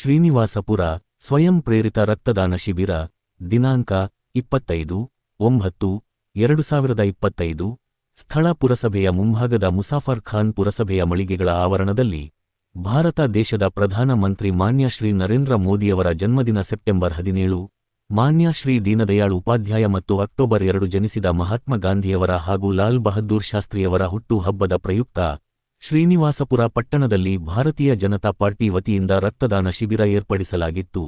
ಶ್ರೀನಿವಾಸಪುರ ಸ್ವಯಂ ಪ್ರೇರಿತ ರಕ್ತದಾನ ಶಿಬಿರ, ದಿನಾಂಕ ಇಪ್ಪತ್ತೈದು, ಒಂಬತ್ತು, ಎರಡು ಸಾವಿರದ ಇಪ್ಪತ್ತೈದು, ಸ್ಥಳ ಪುರಸಭೆಯ ಮುಂಭಾಗದ ಮುಸಾಫರ್ ಖಾನ್ ಪುರಸಭೆಯ ಮಳಿಗೆಗಳ ಆವರಣದಲ್ಲಿ ಭಾರತ ದೇಶದ ಪ್ರಧಾನಮಂತ್ರಿ ಮಾನ್ಯ ಶ್ರೀ ನರೇಂದ್ರ ಮೋದಿಯವರ ಜನ್ಮದಿನ ಸೆಪ್ಟೆಂಬರ್ ಹದಿನೇಳು, ಮಾನ್ಯ ಶ್ರೀ ದೀನದಯಾಳ್ ಉಪಾಧ್ಯಾಯ ಮತ್ತು ಅಕ್ಟೋಬರ್ ಎರಡು ಜನಿಸಿದ ಮಹಾತ್ಮ ಗಾಂಧಿಯವರ ಹಾಗೂ ಲಾಲ್ ಬಹದ್ದೂರ್ ಶಾಸ್ತ್ರಿಯವರ ಹುಟ್ಟು ಹಬ್ಬದ ಪ್ರಯುಕ್ತ ಶ್ರೀನಿವಾಸಪುರ ಪಟ್ಟಣದಲ್ಲಿ ಭಾರತೀಯ ಜನತಾ ಪಾರ್ಟಿ ವತಿಯಿಂದ ರಕ್ತದಾನ ಶಿಬಿರ ಏರ್ಪಡಿಸಲಾಗಿತ್ತು.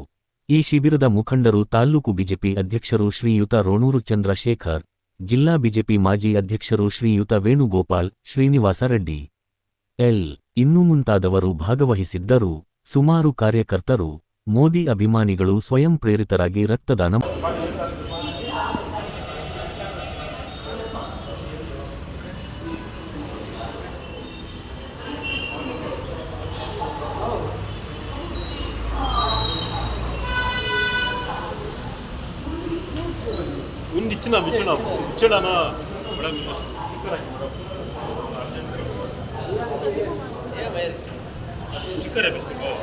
ಈ ಶಿಬಿರದ ಮುಖಂಡರು ತಾಲ್ಲೂಕು ಬಿಜೆಪಿ ಅಧ್ಯಕ್ಷರು ಶ್ರೀಯುತ ರೋಣೂರು ಚಂದ್ರಶೇಖರ್, ಜಿಲ್ಲಾ ಬಿಜೆಪಿ ಮಾಜಿ ಅಧ್ಯಕ್ಷರು ಶ್ರೀಯುತ ವೇಣುಗೋಪಾಲ್, ಶ್ರೀನಿವಾಸ ರೆಡ್ಡಿ. ಎಲ್. ಇನ್ನೂ ಮುಂತಾದವರು ಭಾಗವಹಿಸಿದ್ದರು. ಸುಮಾರು ಕಾರ್ಯಕರ್ತರು, ಮೋದಿ ಅಭಿಮಾನಿಗಳು ಸ್ವಯಂ ಪ್ರೇರಿತರಾಗಿ ರಕ್ತದಾನ 운 미치나 미치나 미치나나 뭐라고 Cara je bez koga.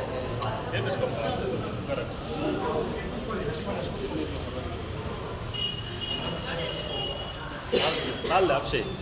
Je bez koga. Cara. Alle, absolutt.